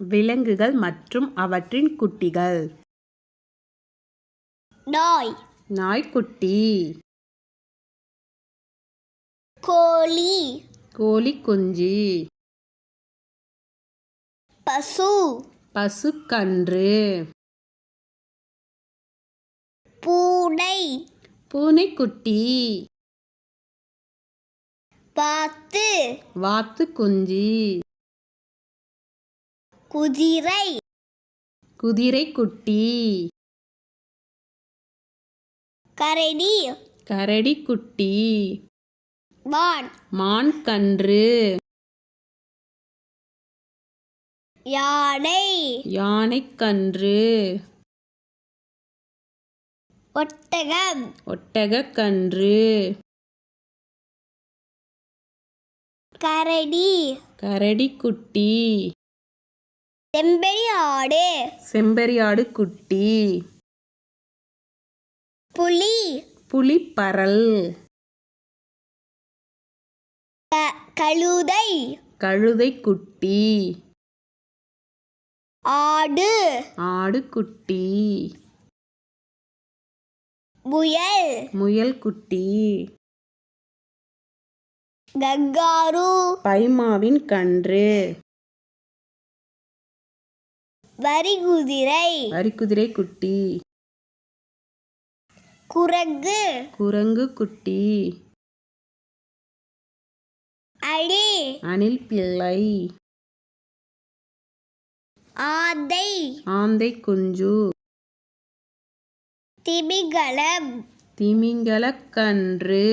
விலங்குகள் மற்றும் அவற்றின் குட்டிகள். நாய். நாய்க்குட்டி. கோழி. கோழி குஞ்சு பசு. பசுக்கன்று. பூனை. பூனைக்குட்டி. பாத்து வாத்து. குஞ்சு குதிரை. குதிரைக்குட்டி கரடி. கரடிக்குட்டி மான். மான் கன்று. யானை. யானைக்கன்று ஒட்டகம். ஒட்டகக்கன்று கரடி. கரடிக்குட்டி செம்பரி ஆடு. செம்பரியாடு குட்டி. புலி. புலிப்பறல் க- கழுதை. கழுதைக்குட்டி ஆடு. ஆடுக்குட்டி முயல். முயல்குட்டி கங்காரு. பைமாவின் கன்று. வரிகுதிரை. வரிக்குதிரை குட்டி. குரங்கு. குரங்கு குட்டி. அடி அணில் பிள்ளை. ஆந்தை. ஆந்தை குஞ்சு. திமிங்கலம். திமிங்கலக்கன்று